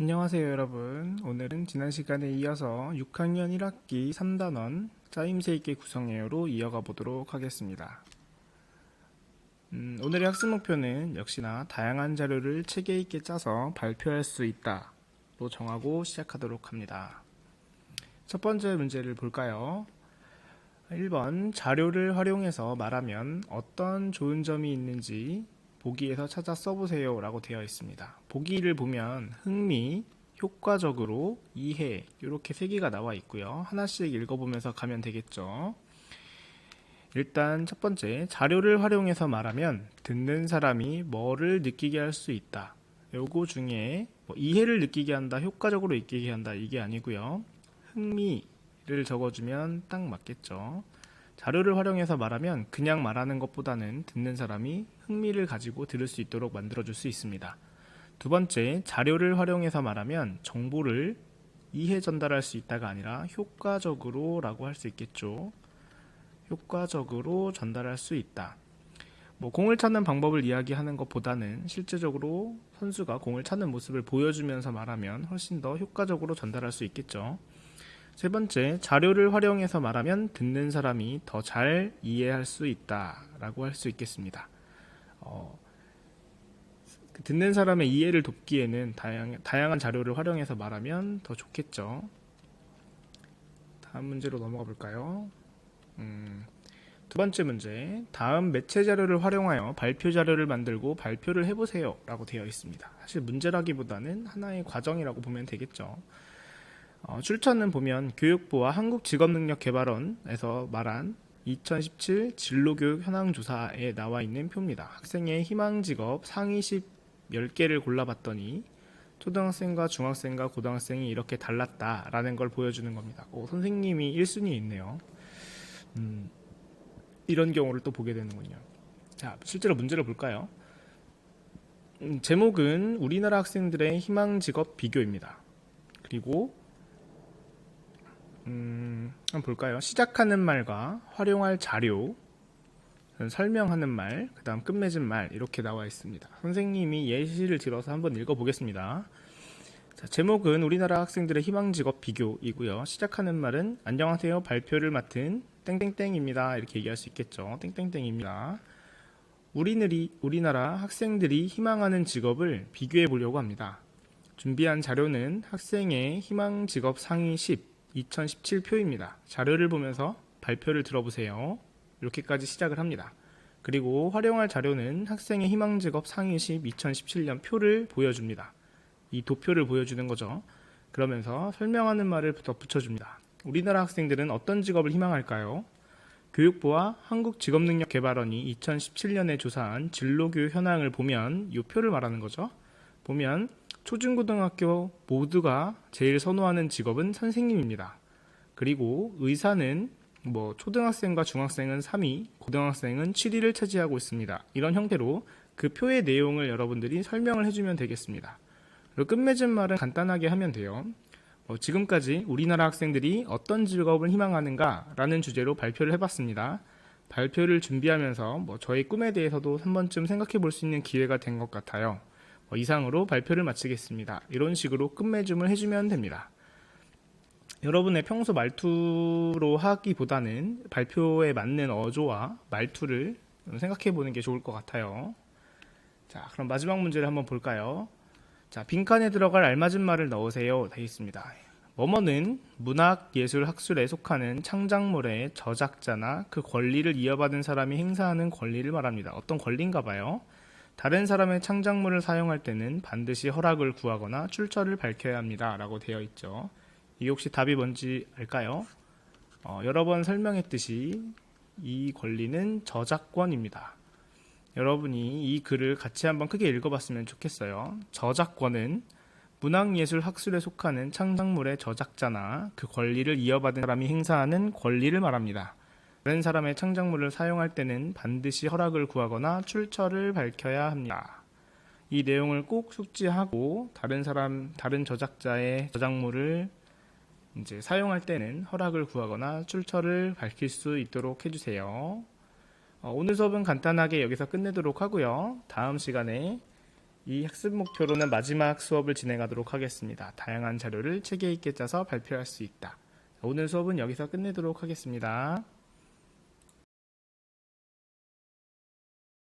안녕하세요 여러분. 오늘은 지난 시간에 이어서 6학년 1학기 3단원 짜임새 있게 구성해요로 이어가 보도록 하겠습니다. 음, 오늘의 학습 목표는 역시나 다양한 자료를 체계 있게 짜서 발표할 수 있다 로 정하고 시작하도록 합니다. 첫 번째 문제를 볼까요? 1번 자료를 활용해서 말하면 어떤 좋은 점이 있는지 보기에서 찾아 써보세요 라고 되어 있습니다. 보기를 보면 흥미, 효과적으로, 이해 이렇게 세 개가 나와 있고요. 하나씩 읽어보면서 가면 되겠죠. 일단 첫 번째 자료를 활용해서 말하면 듣는 사람이 뭐를 느끼게 할 수 있다. 요거 중에 뭐 이해를 느끼게 한다, 효과적으로 느끼게 한다 이게 아니고요. 흥미를 적어주면 딱 맞겠죠. 자료를 활용해서 말하면 그냥 말하는 것보다는 듣는 사람이 흥미를 가지고 들을 수 있도록 만들어줄 수 있습니다. 두 번째, 자료를 활용해서 말하면 정보를 이해 전달할 수 있다가 아니라 효과적으로 라고 할 수 있겠죠. 효과적으로 전달할 수 있다. 뭐 공을 찾는 방법을 이야기하는 것보다는 실제적으로 선수가 공을 찾는 모습을 보여주면서 말하면 훨씬 더 효과적으로 전달할 수 있겠죠. 세 번째, 자료를 활용해서 말하면 듣는 사람이 더 잘 이해할 수 있다라고 할 수 있겠습니다. 어, 그 듣는 사람의 이해를 돕기에는 다양, 다양한 자료를 활용해서 말하면 더 좋겠죠. 다음 문제로 넘어가 볼까요? 음, 두 번째 문제, 다음 매체 자료를 활용하여 발표 자료를 만들고 발표를 해보세요 라고 되어 있습니다. 사실 문제라기보다는 하나의 과정이라고 보면 되겠죠. 어, 출처는 보면 교육부와 한국직업능력개발원에서 말한 2017 진로교육 현황조사에 나와 있는 표입니다. 학생의 희망직업 상위 10 10개를 골라봤더니 초등학생과 중학생과 고등학생이 이렇게 달랐다라는 걸 보여주는 겁니다. 오, 선생님이 1순위에 있네요. 음, 이런 경우를 또 보게 되는군요. 자, 실제로 문제를 볼까요? 음, 제목은 우리나라 학생들의 희망 직업 비교입니다. 그리고 음, 한번 볼까요? 시작하는 말과 활용할 자료, 설명하는 말, 그 다음 끝맺은 말 이렇게 나와 있습니다. 선생님이 예시를 들어서 한번 읽어보겠습니다. 자, 제목은 우리나라 학생들의 희망 직업 비교이고요. 시작하는 말은 안녕하세요 발표를 맡은 땡땡땡입니다. 이렇게 얘기할 수 있겠죠. 땡땡땡입니다. 우리들이, 우리나라 학생들이 희망하는 직업을 비교해 보려고 합니다. 준비한 자료는 학생의 희망 직업 상위 10, 2017 표입니다. 자료를 보면서 발표를 들어보세요. 이렇게까지 시작을 합니다. 그리고 활용할 자료는 학생의 희망직업 상위 10 2017년 표를 보여줍니다. 이 도표를 보여주는 거죠. 그러면서 설명하는 말을 더 붙여줍니다. 우리나라 학생들은 어떤 직업을 희망할까요? 교육부와 한국직업능력개발원이 2017년에 조사한 진로교육 현황을 보면 이 표를 말하는 거죠. 보면 초중고등학교 모두가 제일 선호하는 직업은 선생님입니다. 그리고 의사는 뭐 초등학생과 중학생은 3위, 고등학생은 7위를 차지하고 있습니다. 이런 형태로 그 표의 내용을 여러분들이 설명을 해주면 되겠습니다. 그리고 끝맺은 말은 간단하게 하면 돼요. 어, 지금까지 우리나라 학생들이 어떤 직업을 희망하는가라는 주제로 발표를 해봤습니다. 발표를 준비하면서 뭐 저의 꿈에 대해서도 한 번쯤 생각해 볼 수 있는 기회가 된 것 같아요. 어, 이상으로 발표를 마치겠습니다. 이런 식으로 끝맺음을 해주면 됩니다. 여러분의 평소 말투로 하기보다는 발표에 맞는 어조와 말투를 생각해 보는 게 좋을 것 같아요. 자, 그럼 마지막 문제를 한번 볼까요? 자, 빈칸에 들어갈 알맞은 말을 넣으세요. 되어 있습니다. 뭐뭐는 문학, 예술, 학술에 속하는 창작물의 저작자나 그 권리를 이어받은 사람이 행사하는 권리를 말합니다. 어떤 권리인가 봐요. 다른 사람의 창작물을 사용할 때는 반드시 허락을 구하거나 출처를 밝혀야 합니다. 라고 되어 있죠. 이게 혹시 답이 뭔지 알까요? 어, 여러 번 설명했듯이 이 권리는 저작권입니다. 여러분이 이 글을 같이 한번 크게 읽어봤으면 좋겠어요. 저작권은 문학예술 학술에 속하는 창작물의 저작자나 그 권리를 이어받은 사람이 행사하는 권리를 말합니다. 다른 사람의 창작물을 사용할 때는 반드시 허락을 구하거나 출처를 밝혀야 합니다. 이 내용을 꼭 숙지하고 다른 사람, 다른 저작자의 저작물을 이제 사용할 때는 허락을 구하거나 출처를 밝힐 수 있도록 해주세요. 어, 오늘 수업은 간단하게 여기서 끝내도록 하고요. 다음 시간에 이 학습 목표로는 마지막 수업을 진행하도록 하겠습니다. 다양한 자료를 체계 있게 짜서 발표할 수 있다. 오늘 수업은 여기서 끝내도록 하겠습니다.